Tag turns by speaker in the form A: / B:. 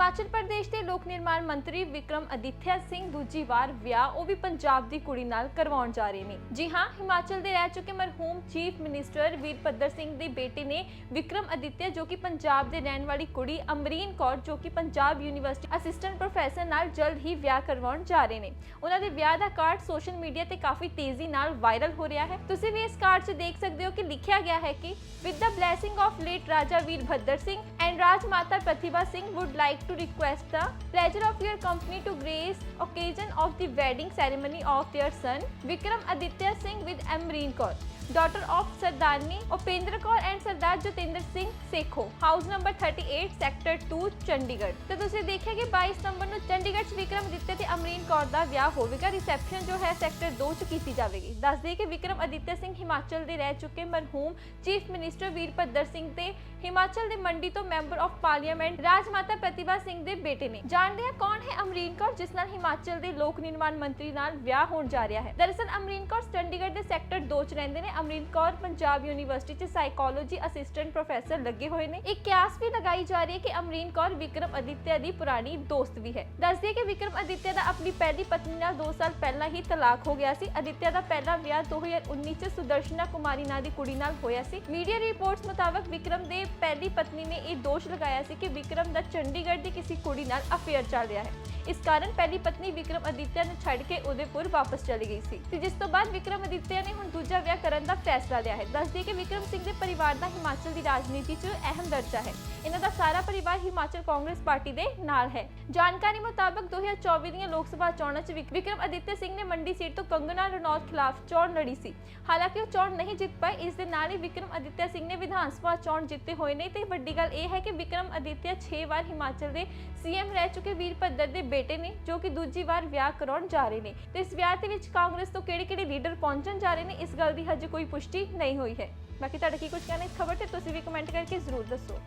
A: ਹਿਮਾਚਲ ਪ੍ਰਦੇਸ਼ ਦੇ ਲੋਕ ਨਿਰਮਾਣ ਮੰਤਰੀ ਵਿਕਰਮ ਅਦਿੱਤਿਆ ਸਿੰਘ ਦੂਜੀ ਵਾਰ ਵਿਆਹ, ਉਹ ਵੀ ਪੰਜਾਬ ਦੀ ਕੁੜੀ ਨਾਲ ਕਰਵਾਉਣ ਜਾ ਰਹੇ ਨੇ। ਜੀ ਹਾਂ, ਹਿਮਾਚਲ ਦੇ ਰਹਿ ਚੁੱਕੇ ਮਰਹੂਮ ਚੀਫ ਮਿਨਿਸਟਰ ਵੀਰਭੱਦਰ ਸਿੰਘ ਦੇ ਬੇਟੇ ਨੇ ਵਿਕਰਮ ਅਦਿੱਤਿਆ ਜੋ ਕਿ ਪੰਜਾਬ ਦੇ ਰਹਿਣ ਵਾਲੀ ਕੁੜੀ ਅਮਰੀਨ ਕੌਰ, ਜੋ ਕਿ ਪੰਜਾਬ ਯੂਨੀਵਰਸਿਟੀ ਅਸਿਸਟੈਂਟ ਪ੍ਰੋਫੈਸਰ ਨਾਲ ਜਲਦ ਹੀ ਵਿਆਹ ਕਰਵਾਉਣ ਜਾ ਰਹੇ ਨੇ। ਉਹਨਾਂ ਦੇ ਵਿਆਹ ਦਾ ਕਾਰਡ ਸੋਸ਼ਲ ਮੀਡੀਆ ਤੇ ਕਾਫੀ ਤੇਜ਼ੀ ਨਾਲ ਵਾਇਰਲ ਹੋ ਰਿਹਾ ਹੈ। ਤੁਸੀਂ ਵੀ ਇਸ ਕਾਰਡ 'ਚ ਦੇਖ ਸਕਦੇ ਹੋ ਕਿ ਲਿਖਿਆ ਗਿਆ ਹੈ ਕਿ, with the blessing of late Raja Veerbhadar Singh and Raj Mata Pratibha Singh would like to request the pleasure of your company to grace occasion of the wedding ceremony of their son Vikram Aditya Singh with M Marine Corps daughter of Sardarni Upendra Kaur and Sardar Jatinder Singh Sekho house number 38 sector 2 Chandigarh to tusi dekhe कि 22 number nu Chandigarh Kaur ਦਾ ਵਿਆਹ ਹੋਵੇਗਾ। Reception ਜੋ ਹੈ sector 2 'ਚ ਕੀਤੀ ਜਾਵੇਗੀ। ਦੱਸ ਦਈਏ ਕਿ ਵਿਕਰਮ ਅਦਿੱਤਿਆ ਸਿੰਘ ਹਿਮਾਚਲ ਦੇ ਰਹਿ ਚੁੱਕੇ ਮਰਹੂਮ ਚੀਫ ਮਿਨਿਸਟਰ ਵੀਰਭੱਦਰ ਸਿੰਘ ਤੇ ਹਿਮਾਚਲ ਦੇ ਮੰਡੀ ਤੋਂ member of parliament Rajmata Pratibha Singh ਦੇ ਬੇਟੇ ਨੇ। ਜਾਣਦੇ ਹਾਂ ਕੌਣ ਹੈ ਅਮਰੀਨ ਕੌਰ, ਜਿਸ ਨਾਲ ਹਿਮਾਚਲ ਦੇ ਲੋਕ ਨਿਰਮਾਣ ਮੰਤਰੀ ਨਾਲ ਵਿਆਹ ਹੋਣ ਜਾ ਰਿਹਾ ਹੈ। ਦਰਅਸਲ ਅਮਰੀਨ ਕੌਰ ਚੰਡੀਗੜ੍ਹ ਦੇ ਸੈਕਟਰ 2 ਚ ਰਹਿੰਦੇ ਨੇ। ਅਮਰੀਨ ਕੌਰ ਪੰਜਾਬ ਯੂਨੀਵਰਸਿਟੀ ਚ ਸਾਈਕੋਲੋਜੀ ਅਸਿਸਟੈਂਟ ਪ੍ਰੋਫੈਸਰ ਲੱਗੇ ਹੋਏ ਨੇ। ਇੱਕ ਕਿਆਸ ਵੀ ਲਗਾਈ ਜਾ ਰਹੀ ਹੈ ਕਿ ਅਮਰੀਨ ਕੌਰ ਵਿਕਰਮ ਅਦਿੱਤਿਆ ਦੀ ਪੁਰਾਣੀ ਦੋਸਤ ਵੀ ਹੈ। ਦੱਸਦੀ ਕਿ ਵਿਕਰਮ ਅਦਿੱਤਿਆ ਦਾ ਆਪਣੀ ਪਹਿਲੀ ਪਤਨੀ ਨਾਲ 2 ਸਾਲ ਪਹਿਲਾਂ ਹੀ ਤਲਾਕ ਹੋ ਗਿਆ ਸੀ। ਅਦਿੱਤਿਆ ਦਾ ਪਹਿਲਾ ਵਿਆਹ 2019 ਚ ਸੁਦਰਸ਼ਨਾ ਕੁਮਾਰੀ ਨਾਂ ਦੀ ਕੁੜੀ ਨਾਲ ਹੋਇਆ ਸੀ। ਮੀਡੀਆ ਰਿਪੋਰਟਸ ਮੁਤਾਬਕ ਵਿਕਰਮ ਦੇ ਪਹਿਲੀ ਪਤਨੀ ਨੇ ਇਹ ਦੋਸ਼ ਲਗਾਇਆ ਸੀ ਕਿ ਵਿਕਰਮ ਦਾ ਚੰਡੀਗੜ੍ਹ ਦੀ ਕਿਸੇ ਕੁੜੀ ਨਾਲ ਅਫੇਅਰ ਚੱਲ ਰਿਹਾ ਹੈ। ਇਸ ਕਾਰਨ ਪਹਿਲੀ ਪਤਨੀ ਵਿਕਰਮ ਅਦਿੱਤਿਆ ਨੂੰ ਛੱਡ ਕੇ ਉਦੈਪੁਰ ਵਾਪਸ ਚਲੀ ਗਈ ਸੀ। ਤੇ ਜਿਸ ਤੋਂ ਬਾਅਦ ਵਿਕਰਮ ਅਦਿੱਤਿਆ ਨੇ ਹੁਣ ਦੂਜਾ ਵਿਆਹ ਕਰਨ ਦਾ ਫੈਸਲਾ ਲਿਆ ਹੈ। ਦੱਸਦੀ ਕਿ ਵਿਕਰਮ ਸਿੰਘ ਦੇ ਪਰਿਵਾਰ ਦਾ ਹਿਮਾਚਲ ਦੀ ਰਾਜਨੀਤੀ 'ਚ ਅਹਿਮ ਦਰਜਾ ਹੈ। ਇਹਨਾਂ ਦਾ ਸਾਰਾ ਪਰਿਵਾਰ ਹਿਮਾਚਲ ਕਾਂਗਰਸ ਪਾਰਟੀ ਦੇ ਨਾਲ ਹੈ। ਜਾਣਕਾਰੀ ਮੁਤਾਬਕ 2024 ਦੀਆਂ ਲੋਕ ਸਭਾ ਚੋਣਾਂ 'ਚ ਵਿਕਰਮ ਅਦਿੱਤਿਆ ਸਿੰਘ ਨੇ ਮੰਡੀ ਸੀਟ ਤੋਂ ਕੰਗਨਾ ਰਣੌਤ ਖਿਲਾਫ ਚੋਣ ਲੜੀ ਸੀ। ਹਾਲਾਂਕਿ ਉਹ ਚੋਣ ਨਹੀਂ ਜਿੱਤ ਪਾਏ ਇਸ ਦੇ ਨਾਲ ਹੀ ਵਿਕਰਮ ਅਦਿੱਤਿਆ ਸਿੰਘ ਨੇ ਵਿਧਾਨ ਸਭਾ ਚੋਣ ਜਿੱਤੇ ਹੋਏ ਨੇ। ਤੇ ਵੱਡੀ ਗੱਲ ਇਹ ਹੈ ਕਿ ਵਿਕਰਮ ਅਦਿੱਤਿਆ 6 ਵਾਰ ਹਿਮਾਚਲ ਦੇ ਸੀਐਮ ਰਹਿ ਚੁੱਕੇ ਵੀਰਭੱਦਰ ਦੇ ਬੇਟੇ ਨੇ, ਜੋ ਕਿ ਦੂਜੀ ਵਾਰ ਵਿਆਹ ਕਰਾਉਣ ਜਾ ਰਹੇ ਨੇ। ਤੇ ਇਸ ਵਿਆਹ ਦੇ ਵਿੱਚ ਕਾਂਗਰਸ ਤੋਂ ਕਿਹੜੇ-ਕਿਹੜੇ ਲੀਡਰ ਪਹੁੰਚਣ ਜਾ ਰਹੇ ਨੇ, ਇਸ ਗੱਲ ਦੀ ਹਜੇ ਕੋਈ ਪੁਸ਼ਟੀ ਨਹੀਂ ਹੋਈ ਹੈ। ਬਾਕੀ ਤੁਹਾਡਾ ਕੀ ਕੁਝ ਕਹਿਣਾ ਇਸ ਖਬਰ ਤੇ, ਤੁਸੀਂ ਵੀ ਕਮੈਂਟ ਕਰਕੇ ਜ਼ਰੂਰ ਦੱਸੋ।